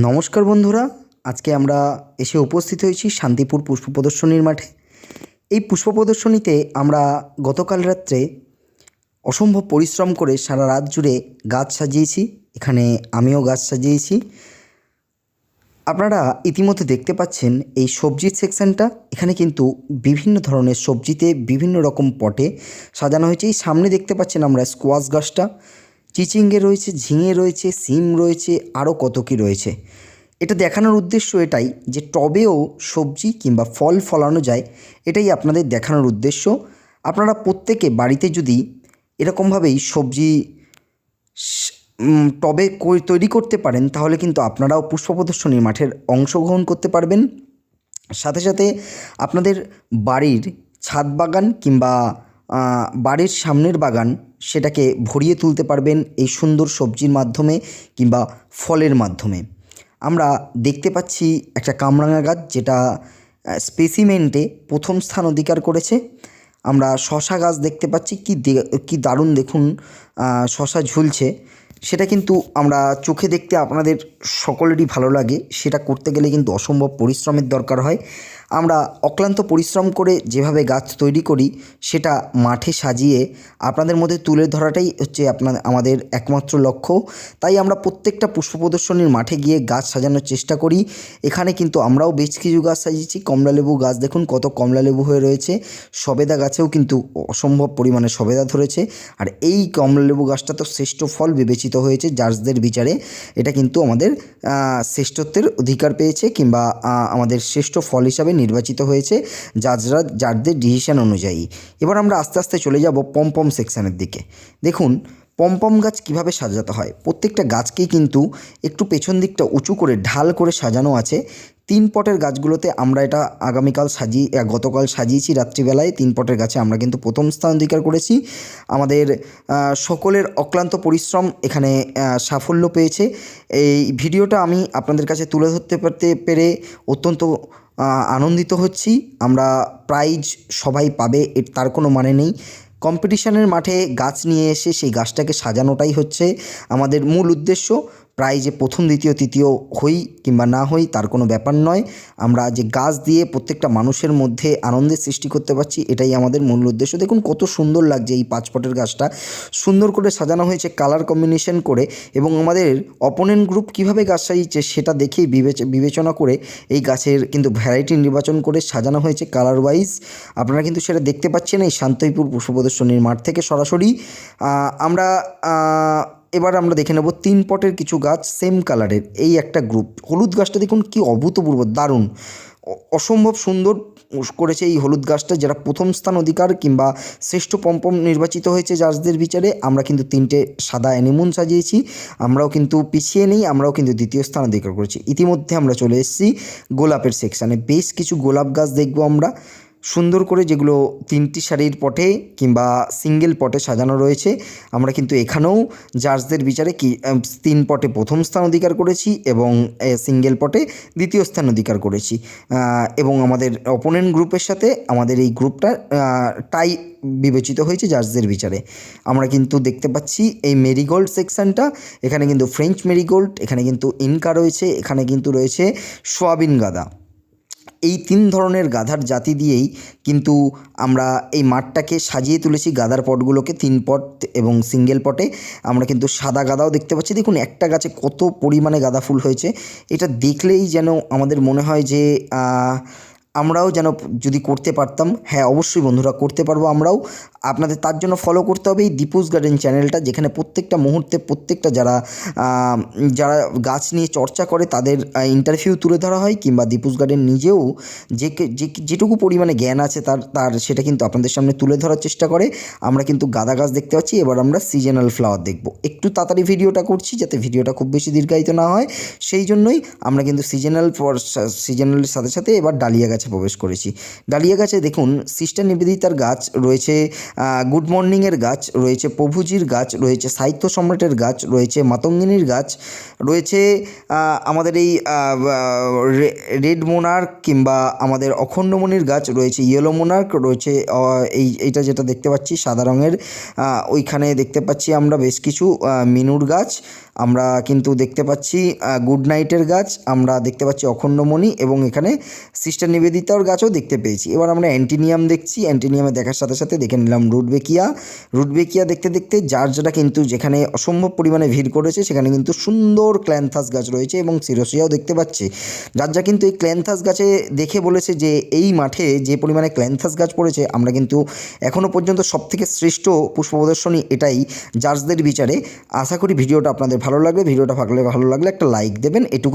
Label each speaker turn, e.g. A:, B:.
A: নমস্কার বন্ধুরা, আজকে আমরা এসে উপস্থিত হয়েছি শান্তিপুর পুষ্প প্রদর্শনীর মাঠে। এই পুষ্প প্রদর্শনীতে আমরা গতকাল রাত্রে অসম্ভব পরিশ্রম করে সারা রাত জুড়ে গাছ সাজিয়েছি, এখানে আমিও গাছ সাজিয়েছি। আপনারা ইতিমধ্যে দেখতে পাচ্ছেন এই সবজির সেকশনটা, এখানে কিন্তু বিভিন্ন ধরনের সবজিতে বিভিন্ন রকম পটে সাজানো হয়েছে। এই সামনে দেখতে পাচ্ছেন আমরা স্কোয়াশ গাছটা। চিচিঙ্গে রয়েছে, ঝিঙে রয়েছে, সিম রয়েছে, আরও কত কী রয়েছে। এটা দেখানোর উদ্দেশ্য এটাই যে টবেও সবজি কিংবা ফল ফলানো যায়, এটাই আপনাদের দেখানোর উদ্দেশ্য। আপনারা প্রত্যেকে বাড়িতে যদি এরকমভাবেই সবজি টবে তৈরি করতে পারেন, তাহলে কিন্তু আপনারাও পুষ্প প্রদর্শনীর মাঠের অংশগ্রহণ করতে পারবেন। সাথে সাথে আপনাদের বাড়ির ছাদ বাগান কিংবা বাড়ির সামনের বাগান সেটাকে ভরিয়ে তুলতে পারবেন এই সুন্দর সবজির মাধ্যমে কিংবা ফলের মাধ্যমে। আমরা দেখতে পাচ্ছি একটা কামরাঙা গাছ যেটা স্পেসিমেন্টে প্রথম স্থান অধিকার করেছে। আমরা শশা গাছ দেখতে পাচ্ছি, কি কি দারুণ দেখুন শশা ঝুলছে। সেটা কিন্তু আমরা চোখে দেখতে আপনাদের সকলেরই ভালো লাগে। সেটা করতে গেলে কিন্তু অসম্ভব পরিশ্রমের দরকার হয়। আমরা অক্লান্ত পরিশ্রম করে যেভাবে গাছ তৈরি করি, সেটা মাঠে সাজিয়ে আপনাদের মধ্যে তুলে ধরাটাই হচ্ছে আপনার, আমাদের একমাত্র লক্ষ্য। তাই আমরা প্রত্যেকটা পুষ্প প্রদর্শনীর মাঠে গিয়ে গাছ সাজানোর চেষ্টা করি। এখানে কিন্তু আমরাও বেশ কিছু গাছ সাজিয়েছি। কমলালেবু গাছ দেখুন কত কমলালেবু হয়ে রয়েছে। সবেদা গাছেও কিন্তু অসম্ভব পরিমাণে সবেদা ধরেছে। আর এই কমলালেবু গাছটা তো শ্রেষ্ঠ ফল বিবেচিত হয়েছে জার্জদের বিচারে। এটা কিন্তু আমাদের শ্রেষ্ঠত্বের অধিকার পেয়েছে কিংবা আমাদের শ্রেষ্ঠ ফল হিসাবে নির্বাচিত হয়েছে জাজরা জারদের ডিসিশন অনুযায়ী। এবার আমরা আস্তে আস্তে চলে যাব পম পম সেকশানের দিকে। দেখুন পমপম গাছ কীভাবে সাজাতে হয়? প্রত্যেকটা গাছকেই কিন্তু একটু পেছন দিকটা উঁচু করে ঢাল করে সাজানো আছে। তিন পটের গাছগুলোতে আমরা এটা আগামীকাল সাজিয়ে গতকাল সাজিয়েছি রাত্রিবেলায়। তিন পটের গাছে আমরা কিন্তু প্রথম স্থান অধিকার করেছি। আমাদের সকলের অক্লান্ত পরিশ্রম এখানে সাফল্য পেয়েছে। এই ভিডিওটা আমি আপনাদের কাছে তুলে ধরতে পারতে পেরে অত্যন্ত আনন্দিত হচ্ছি। আমরা প্রাইজ সবাই পাবে, এর তার কোনো মানে নেই। কম্পিটিশনের মাঠে গাছ নিয়ে এসে সেই গাছটাকে সাজানোটাই হচ্ছে আমাদের মূল উদ্দেশ্য। প্রাইজে প্রথম, দ্বিতীয়, তৃতীয় হই কিংবা না হই, তার কোনো ব্যাপার নয়। আমরা যে গাছ দিয়ে প্রত্যেকটা মানুষের মধ্যে আনন্দের সৃষ্টি করতে পারছি, এটাই আমাদের মূল উদ্দেশ্য। দেখুন, কত সুন্দর লাগছে এই পাঁচ পটের গাছটা। সুন্দর করে সাজানো হয়েছে কালার কম্বিনেশন করে এবং আমাদের অপোনেন্ট গ্রুপ কীভাবে গাছ সাজিয়েছে সেটা দেখেই বিবেচ- বিবেচনা করে এই গাছের কিন্তু ভ্যারাইটি নির্বাচন করে সাজানো হয়েছে কালার ওয়াইজ আপনারা কিন্তু সেটা দেখতে পাচ্ছেন এই শান্তইপুর পুষ্প প্রদর্শনীর মাঠ থেকে সরাসরি। আমরা এবার আমরা দেখে নেব তিন পটের কিছু গাছ সেম কালারের এই একটা গ্রুপ হলুদ গাছটা দেখুন কি অভূতপূর্ব, দারুণ। অসম্ভব সুন্দর করেছে এই হলুদ গাছটা। যারা প্রথম স্থান অধিকার কিংবা শ্রেষ্ঠ পম্পম নির্বাচিত হয়েছে জাজদের বিচারে, আমরা কিন্তু তিনটে সাদা অ্যানিমুন সাজিয়েছি। আমরাও কিন্তু পিছিয়ে নেই, আমরাও কিন্তু দ্বিতীয় স্থান অধিকার করেছি। ইতিমধ্যে আমরা চলে এসেছি গোলাপের সেকশানে বেশ কিছু গোলাপ গাছ দেখব আমরা। সুন্দর করে যেগুলো তিনটি শাড়ির পটে কিংবা সিঙ্গেল পটে সাজানো রয়েছে, আমরা কিন্তু এখানেও জার্জদের বিচারে কি তিন পটে প্রথম স্থান অধিকার করেছি এবং সিঙ্গেল পটে দ্বিতীয় স্থান অধিকার করেছি। এবং আমাদের অপোনেন্ট গ্রুপের সাথে আমাদের এই গ্রুপটা টাই বিবেচিত হয়েছে জার্জদের বিচারে। আমরা কিন্তু দেখতে পাচ্ছি এই মেরিগোল্ড সেকশনটা এখানে কিন্তু ফ্রেঞ্চ মেরিগোল্ড, এখানে কিন্তু ইনকা রয়েছে, এখানে কিন্তু রয়েছে সোয়াবিন গাদা। এই তিন ধরনের গাধার জাতি দিয়েই কিন্তু আমরা এই মাঠটাকে সাজিয়ে তুলেছি। গাদার পটগুলোকে তিন পট এবং সিঙ্গেল পটে। আমরা কিন্তু সাদা গাদাও দেখতে পাচ্ছি। দেখুন, একটা গাছে কত পরিমাণে গাঁদা ফুল হয়েছে। এটা দেখলেই যেন আমাদের মনে হয় যে আমরাও যেন যদি করতে পারতাম হ্যাঁ অবশ্যই বন্ধুরা করতে পারব আমরাও। আপনাদের তার জন্য ফলো করতে হবে এই দীপুস গার্ডেন চ্যানেলটা যেখানে প্রত্যেকটা মুহূর্তে প্রত্যেকটা যারা যারা গাছ নিয়ে চর্চা করে তাদের ইন্টারভিউ তুলে ধরা হয়, কিংবা দীপুস গার্ডেন নিজেও যে যে যেটুকু পরিমাণে জ্ঞান আছে তার তার সেটা কিন্তু আপনাদের সামনে তুলে ধরার চেষ্টা করে। আমরা কিন্তু গাঁদা গাছ দেখতে পাচ্ছি, এবার আমরা সিজনাল ফ্লাওয়ার দেখব। একটু তাড়াতাড়ি ভিডিওটা করছি যাতে ভিডিওটা খুব বেশি দীর্ঘায়িত না হয়। সেই জন্যই আমরা কিন্তু সিজনাল ফর সিজনালের সাথে সাথে এবার ডালিয়া গাছে গাছে প্রবেশ করেছি। ডালিয়া গাছে দেখুন, সিস্টার নিবেদিতার গাছ রয়েছে গুড মর্নিংয়ের গাছ রয়েছে, প্রভুজির গাছ রয়েছে, সাহিত্য সম্রাটের গাছ রয়েছে, মাতঙ্গিনীর গাছ রয়েছে আমাদের এই রেড মোনার্ক কিংবা আমাদের অখণ্ডমণির গাছ রয়েছে, ইয়েলো মোনার্ক রয়েছে এই, এইটা যেটা দেখতে পাচ্ছি, সাদা রঙের ওইখানে দেখতে পাচ্ছি আমরা বেশ কিছু মিনুর গাছ, আমরা কিন্তু দেখতে পাচ্ছি গুড নাইটের গাছ, আমরা দেখতে পাচ্ছি অখণ্ডমণি এবং এখানে সিস্টার নিবেদিতার গাছও দেখতে পেয়েছি। এবার আমরা অ্যান্টিনিয়াম দেখছি। অ্যান্টিনিয়ামে দেখার সাথে সাথে দেখে নিলাম রুটবেকিয়া। রুটবেকিয়া দেখতে দেখতে যার যেটা কিন্তু যেখানে অসম্ভব পরিমাণে ভিড় করেছে, সেখানে কিন্তু সুন্দর ক্ল্যান্থাস গাছ রয়েছে এবং সিরোসিয়াও দেখতে পাচ্ছি। যার যা কিন্তু এই ক্ল্যান্থাস গাছে দেখে বলেছে যে, এই মাঠে যে পরিমাণে ক্ল্যান্থাস গাছ পড়েছে, আমরা কিন্তু এখনও পর্যন্ত সবথেকে শ্রেষ্ঠ পুষ্প প্রদর্শনী এটাই জাজদের বিচারে। আশা করি ভিডিওটা আপনাদের ভালো লাগবে। ভিডিওটা ভালো লাগলে একটা লাইক দেবেন। এটুকু